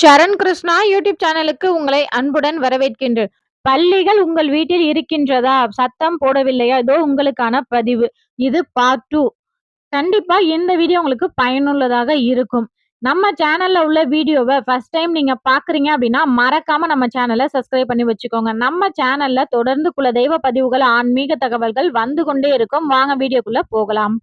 சரண் Krishna YouTube சேனலுக்கு உங்களை அன்புடன் வரவேற்கின்றேன். பள்ளிகள் உங்கள் வீட்டில் இருக்கின்றதா? சத்தம் போடவில்லையா? இதோ உங்களுக்கான பதிவு. இது பார்ட் டூ கண்டிப்பா இந்த வீடியோ உங்களுக்கு பயனுள்ளதாக இருக்கும். நம்ம சேனல்ல உள்ள வீடியோவை ஃபர்ஸ்ட் டைம் நீங்க பாக்குறீங்க அப்படின்னா மறக்காம நம்ம சேனலை சப்ஸ்கிரைப் பண்ணி வச்சுக்கோங்க. நம்ம சேனல்ல தொடர்ந்து குல தெய்வ பதிவுகள் ஆன்மீக தகவல்கள் வந்து கொண்டே இருக்கும். வாங்க வீடியோக்குள்ள போகலாம்.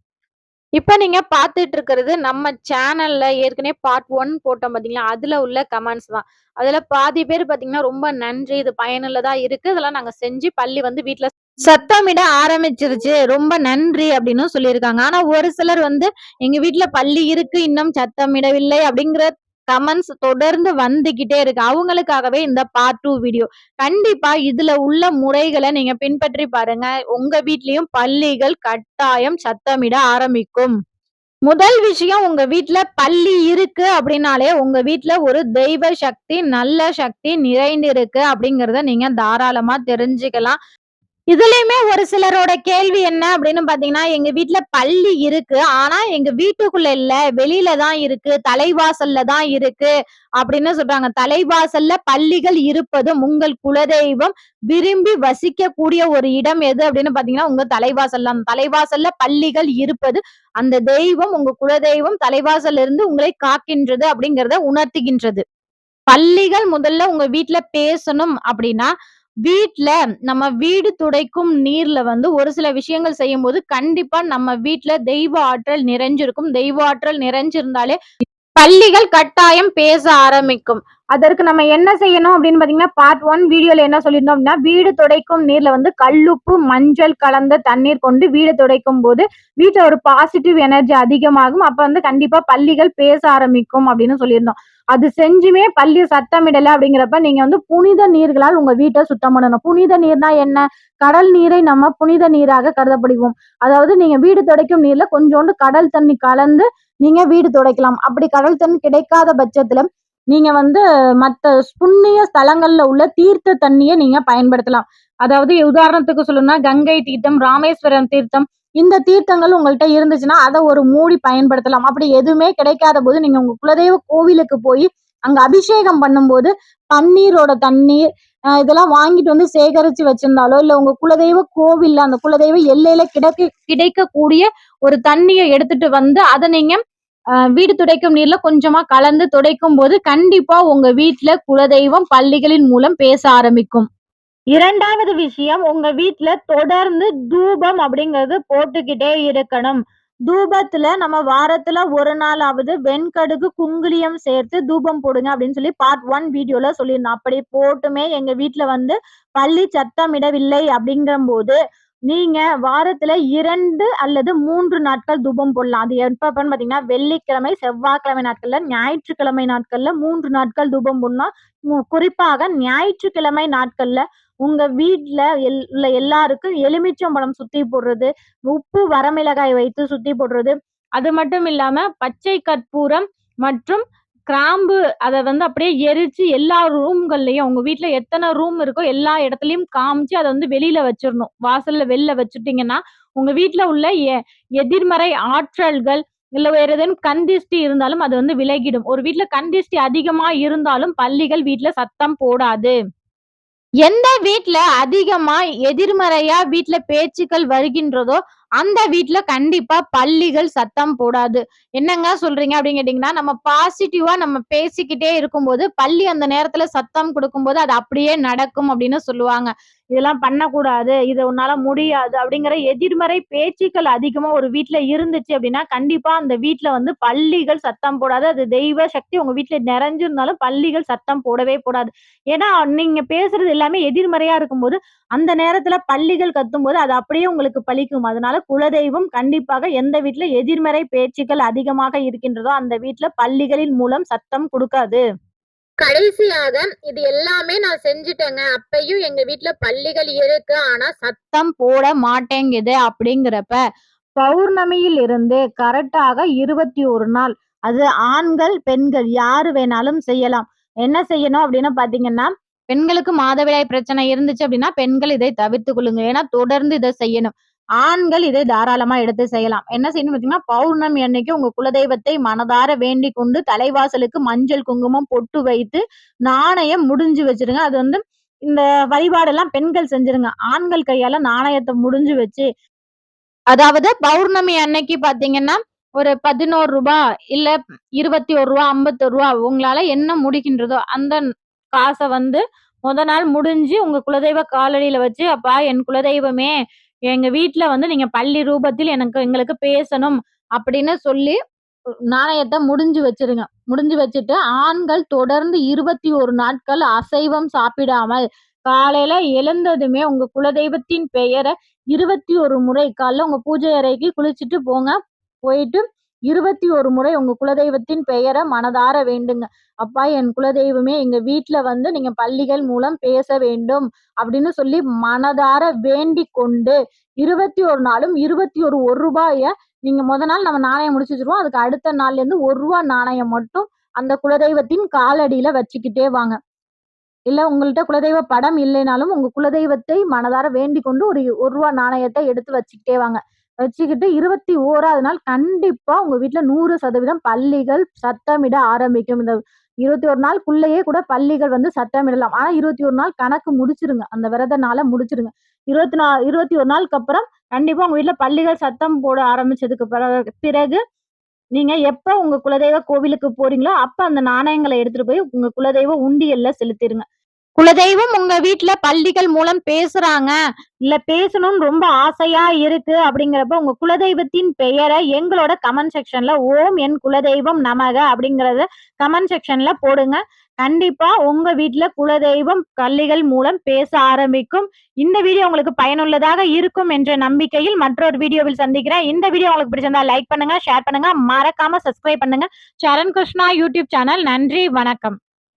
இப்போ நீங்க பார்த்துட்டு இருக்கிறது நம்ம சேனல்ல ஏற்கனவே பார்ட் ஒன் போட்டோம் பார்த்தீங்களா அதுல உள்ள கமெண்ட்ஸ் தான். அதுல பாதி பேர் பார்த்தீங்கன்னா ரொம்ப நன்றி இது பயனுள்ளதா இருக்கு. இதெல்லாம் நாங்க செஞ்சு பள்ளி வந்து வீட்டுல சத்தமிட ஆரம்பிச்சிருச்சு. ரொம்ப நன்றி அப்படின்னு சொல்லியிருக்காங்க. ஆனா ஒரு சிலர் வந்து எங்க வீட்டுல பள்ளி இருக்கு இன்னும் சத்தமிடவில்லை அப்படிங்கிற கமெண்ட்ஸ் தொடர்ந்து வந்துகிட்டே இருக்கு. அவங்களுக்காகவே இந்த பார்ட் டூ வீடியோ கண்டிப்பா இதுல உள்ள முறைகளை நீங்க பின்பற்றி பாருங்க. உங்க வீட்லயும் பள்ளிகள் கட்டாயம் சத்தமிட ஆரம்பிக்கும். முதல் விஷயம் உங்க வீட்டுல பள்ளி இருக்கு அப்படின்னாலே உங்க வீட்டுல ஒரு தெய்வ சக்தி நல்ல சக்தி நிறைந்து இருக்கு அப்படிங்கறத நீங்க தாராளமா தெரிஞ்சுக்கலாம். இதுலயுமே ஒரு சிலரோட கேள்வி என்ன அப்படின்னு பாத்தீங்கன்னா எங்க வீட்டுல பள்ளி இருக்கு. ஆனா எங்க வீட்டுக்குள்ள இல்ல. வெளியில தான் இருக்கு. தலைவாசல்ல தான் இருக்கு அப்படின்னு சொல்றாங்க. தலைவாசல்ல பள்ளிகள் இருப்பதும் உங்கள் குலதெய்வம் விரும்பி வசிக்கக்கூடிய ஒரு இடம் எது அப்படின்னு பாத்தீங்கன்னா உங்க தலைவாசல் தான். தலைவாசல்ல பள்ளிகள் இருப்பது அந்த தெய்வம் உங்க குலதெய்வம் தலைவாசல்ல இருந்து உங்களை காக்கின்றது அப்படிங்கறத உணர்த்துகின்றது. பள்ளிகள் முதல்ல உங்க வீட்டுல பேசணும் அப்படின்னா வீட்ல நம்ம வீடு துடைக்கும் நீர்ல வந்து ஒரு சில விஷயங்கள் செய்யும்போது கண்டிப்பா நம்ம வீட்ல தெய்வ ஆற்றல் நிறைஞ்சிருக்கும். தெய்வ ஆற்றல் நிறைஞ்சிருந்தாலே பள்ளிகள் கட்டாயம் பேச ஆரம்பிக்கும். அதற்கு நம்ம என்ன செய்யணும் அப்படின்னு பார்த்தீங்கன்னா பார்ட் ஒன் வீடியோல என்ன சொல்லியிருந்தோம் அப்படின்னா வீடு துடைக்கும் நீர்ல வந்து கல்லுப்பு மஞ்சள் கலந்த தண்ணீர் கொண்டு வீடு துடைக்கும் போது வீட்டில் ஒரு பாசிட்டிவ் எனர்ஜி அதிகமாகும். அப்போ வந்து கண்டிப்பாக பள்ளிகள் பேச ஆரம்பிக்கும் அப்படின்னு சொல்லியிருந்தோம். அது செஞ்சுமே பள்ளி சத்தமிடலை அப்படிங்கிறப்ப நீங்கள் வந்து புனித நீர்களால் உங்கள் வீட்டை சுத்தம் பண்ணணும். புனித நீர்னா என்ன? கடல் நீரை நம்ம புனித நீராக கருதப்படுவோம். அதாவது நீங்கள் வீடு துடைக்கும் நீரில் கொஞ்சோண்டு கடல் தண்ணி கலந்து நீங்கள் வீடு துடைக்கலாம். அப்படி கடல் தண்ணி கிடைக்காத பட்சத்தில் நீங்க வந்து மற்ற புண்ணிய ஸ்தலங்கள்ல உள்ள தீர்த்த தண்ணியை நீங்க பயன்படுத்தலாம். அதாவது உதாரணத்துக்கு சொல்லணும்னா கங்கை தீர்த்தம் ராமேஸ்வரம் தீர்த்தம் இந்த தீர்த்தங்கள் உங்கள்கிட்ட இருந்துச்சுன்னா அதை ஒரு மூடி பயன்படுத்தலாம். அப்படி எதுவுமே கிடைக்காத போது நீங்க உங்க குலதெய்வ கோவிலுக்கு போய் அங்க அபிஷேகம் பண்ணும்போது பன்னீரோட தண்ணீர் இதெல்லாம் வாங்கிட்டு வந்து சேகரிச்சு வச்சிருந்தாலோ இல்ல உங்க குலதெய்வ கோவில்ல அந்த குலதெய்வ எல்லையில கிடைக்க கிடைக்கக்கூடிய ஒரு தண்ணியை எடுத்துட்டு வந்து அதை நீங்க வீடு துடைக்கும் நீர்ல கொஞ்சமா கலந்து துடைக்கும் போது கண்டிப்பா உங்க வீட்டுல குலதெய்வம் பள்ளிகளின் மூலம் பேச ஆரம்பிக்கும். இரண்டாவது விஷயம் உங்க வீட்டுல தொடர்ந்து தூபம் அப்படிங்கிறது போட்டுக்கிட்டே இருக்கணும். தூபத்துல நம்ம வாரத்துல ஒரு நாளாவது வெண்கடுகு குங்குலியம் சேர்த்து தூபம் போடுங்க அப்படின்னு சொல்லி பார்ட் ஒன் வீடியோல சொல்லியிருந்தோம் அப்படி போட்டுமே எங்க வீட்டுல வந்து பள்ளி சத்தமிடவில்லை அப்படிங்கிற போது நீங்க வாரத்துல இரண்டு அல்லது மூன்று நாட்கள் தூபம் போடலாம். அது எப்பன்னு பாத்தீங்கன்னா வெள்ளிக்கிழமை செவ்வாய்க்கிழமை நாட்கள்ல ஞாயிற்றுக்கிழமை நாட்கள்ல மூன்று நாட்கள் தூபம் போடணும் குறிப்பாக ஞாயிற்றுக்கிழமை நாட்கள்ல உங்க வீட்டுல எல் உள்ள எல்லாருக்கும் எலுமிச்சம்பழம் சுத்தி போடுறது உப்பு வரமிளகாய் வைத்து சுத்தி போடுறது. அது மட்டும் இல்லாம பச்சை கற்பூரம் மற்றும் கிராம்பு அதை வந்து அப்படியே எரிச்சு எல்லா ரூம்கள்லயும் உங்க வீட்டுல எத்தனை ரூம் இருக்கோ எல்லா இடத்துலயும் காமிச்சு அதை வந்து வெளியில வச்சிடணும். வாசல்ல வெளில வச்சுட்டீங்கன்னா உங்க வீட்டுல உள்ள எ எதிர்மறை ஆற்றல்கள் இல்ல வேற ஏதேனும் கந்திஷ்டி இருந்தாலும் அது வந்து விலகிடும். ஒரு வீட்டுல கந்திஷ்டி அதிகமா இருந்தாலும் பள்ளிகள் வீட்டுல சத்தம் போடாது. எந்த வீட்டுல அதிகமா எதிர்மறையா வீட்டுல பேச்சுக்கள் வருகின்றதோ அந்த வீட்டுல கண்டிப்பா பள்ளிகள் சத்தம் போடாது. என்னங்க சொல்றீங்க அப்படின்னு கேட்டீங்கன்னா நம்ம பாசிட்டிவா நம்ம பேசிக்கிட்டே இருக்கும்போது பள்ளி அந்த நேரத்துல சத்தம் கொடுக்கும்போது அது அப்படியே நடக்கும் அப்படின்னு சொல்லுவாங்க. இதெல்லாம் பண்ணக்கூடாது இது உன்னால முடியாது அப்படிங்கிற எதிர்மறை பேச்சுக்கள் அதிகமா ஒரு வீட்டுல இருந்துச்சு அப்படின்னா கண்டிப்பா அந்த வீட்டுல வந்து பள்ளிகள் சத்தம் போடாது. அது தெய்வ சக்தி உங்க வீட்டுல நிறைஞ்சிருந்தாலும் பள்ளிகள் சத்தம் போடவே போடாது. ஏன்னா நீங்க பேசுறது எல்லாமே எதிர்மறையா இருக்கும்போது அந்த நேரத்துல பள்ளிகள் கத்தும்போது அது அப்படியே உங்களுக்கு பழிக்கும் அதனால குலதெய்வம் கண்டிப்பாக எந்த வீட்டுல எதிர்மறை பேச்சுக்கள் அதிகமாக இருக்கின்றதோ அந்த வீட்டுல பள்ளிகளின் மூலம் சத்தம் கொடுக்காது. கடைசியாக இது எல்லாமே நான் செஞ்சுட்டேங்க. அப்பையும் எங்க வீட்டுல பள்ளிகள் இருக்கு. ஆனா சத்தம் போட மாட்டேங்குது அப்படிங்கிறப்ப பௌர்ணமியில் இருந்து கரெக்டாக இருபத்தி ஒரு நாள். அது ஆண்கள் பெண்கள் யாரு வேணாலும் செய்யலாம். என்ன செய்யணும் அப்படின்னு பாத்தீங்கன்னா பெண்களுக்கு மாதவிடாய் பிரச்சனை இருந்துச்சு அப்படின்னா பெண்கள் இதை தவிர்த்து கொள்ளுங்க. ஏன்னா தொடர்ந்து இதை செய்யணும். ஆண்கள் இதை தாராளமா எடுத்து செய்யலாம். என்ன செய்யணும்னு பார்த்தீங்கன்னா, பௌர்ணமி அன்னைக்கு உங்க குலதெய்வத்தை மனதார வேண்டி கொண்டு தலைவாசலுக்கு மஞ்சள், குங்குமம், பொட்டு வைத்து நாணயம் முடிஞ்சு வச்சிருங்க அது வந்து இந்த வழிபாடெல்லாம் பெண்கள் செஞ்சுருங்க. ஆண்கள் கையால நாணயத்தை முடிஞ்சு வச்சு அதாவது பௌர்ணமி அன்னைக்கு பாத்தீங்கன்னா ஒரு பதினோரு ரூபா இல்ல இருபத்தி ஒரு ரூபா ஐம்பத்தொரு ரூபா உங்களால என்ன முடிகின்றதோ, அந்த காசை வந்து முத நாள் முடிஞ்சு உங்க குலதெய்வ காலடியில வச்சு, "அப்பா என் குலதெய்வமே, எங்க வீட்டுல வந்து நீங்க பள்ளி ரூபத்தில் எனக்கு எங்களுக்கு பேசணும்." அப்படின்னு சொல்லி நாணயத்தை முடிஞ்சு வச்சிருங்க முடிஞ்சு வச்சுட்டு, ஆண்கள் தொடர்ந்து 21 நாட்கள் அசைவம் சாப்பிடாமல், காலையில எழுந்ததுமே உங்க குலதெய்வத்தின் பெயரை இருபத்தி ஒரு முறை காலைல உங்க பூஜை அறைக்கு குளிச்சுட்டு போங்க. போயிட்டு 21 முறை உங்க குலதெய்வத்தின் பெயரை மனதார வேண்டுங்க. "அப்பா என் குலதெய்வமே, எங்க வீட்டுல வந்து நீங்க பள்ளிகள் மூலம் பேச வேண்டும்." அப்படின்னு சொல்லி மனதார வேண்டி கொண்டு, 21 நாளும் இருபத்தி ஒரு ஒரு ரூபாய நீங்க முத நாள் நம்ம நாணயம் முடிச்சு அதுக்கு அடுத்த நாள்லேருந்து ஒரு ரூபா நாணயம் மட்டும் அந்த குலதெய்வத்தின் காலடியில வச்சுக்கிட்டே வாங்க. இல்ல உங்கள்கிட்ட குலதெய்வ படம் இல்லைனாலும், உங்க குலதெய்வத்தை மனதார வேண்டி கொண்டு ஒரு ஒரு ரூபா நாணயத்தை எடுத்து வச்சுக்கிட்டே வாங்க. வச்சுக்கிட்டு 21வது நாள் கண்டிப்பா உங்க வீட்டுல நூறு சதவீதம் பள்ளிகள் சத்தமிட ஆரம்பிக்கும். இந்த 21 நாளுக்குள்ளேயே கூட பள்ளிகள் வந்து சத்தமிடலாம். ஆனா 21 நாள் கணக்கு முடிச்சிருங்க அந்த விரத நாள இருபத்தி 20 நா 21 நாளுக்கு அப்புறம் கண்டிப்பா உங்க வீட்டுல பள்ளிகள் சத்தம் போட ஆரம்பிச்சதுக்கு பிறகு, நீங்க எப்ப உங்க குலதெய்வ கோவிலுக்கு போறீங்களோ, அப்ப அந்த நாணயங்களை எடுத்துட்டு போய் உங்க குலதெய்வ உண்டியல்ல செலுத்திடுங்க குலதெய்வம் உங்க வீட்டுல பள்ளிகள் மூலம் பேசுறாங்க, இல்ல பேசணும்னு ரொம்ப ஆசையா இருக்கு அப்படிங்கிறப்ப, உங்க குலதெய்வத்தின் பெயரை எங்களோட கமெண்ட் செக்ஷன்ல "ஓம் என் குலதெய்வம் நமக" அப்படிங்கறத கமெண்ட் செக்ஷன்ல போடுங்க. கண்டிப்பா உங்க வீட்டுல குலதெய்வம் பள்ளிகள் மூலம் பேச ஆரம்பிக்கும். இந்த வீடியோ உங்களுக்கு பயனுள்ளதாக இருக்கும் என்ற நம்பிக்கையில் மற்றொரு வீடியோவில் சந்திக்கிறேன். இந்த வீடியோ உங்களுக்கு பிடிச்சிருந்தா லைக் பண்ணுங்க, ஷேர் பண்ணுங்க, மறக்காம சப்ஸ்கிரைப் பண்ணுங்க. Charan Krishna YouTube channel. நன்றி, வணக்கம்.